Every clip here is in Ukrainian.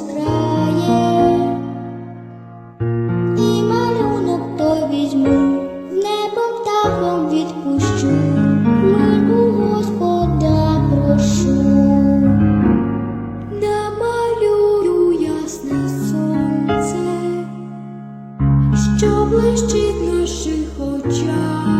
голос і малюнок то візьму, в небо відпущу, мир у Господа прошу, намалюю ясне сонце, що блищить в наших очах.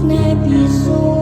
в небі.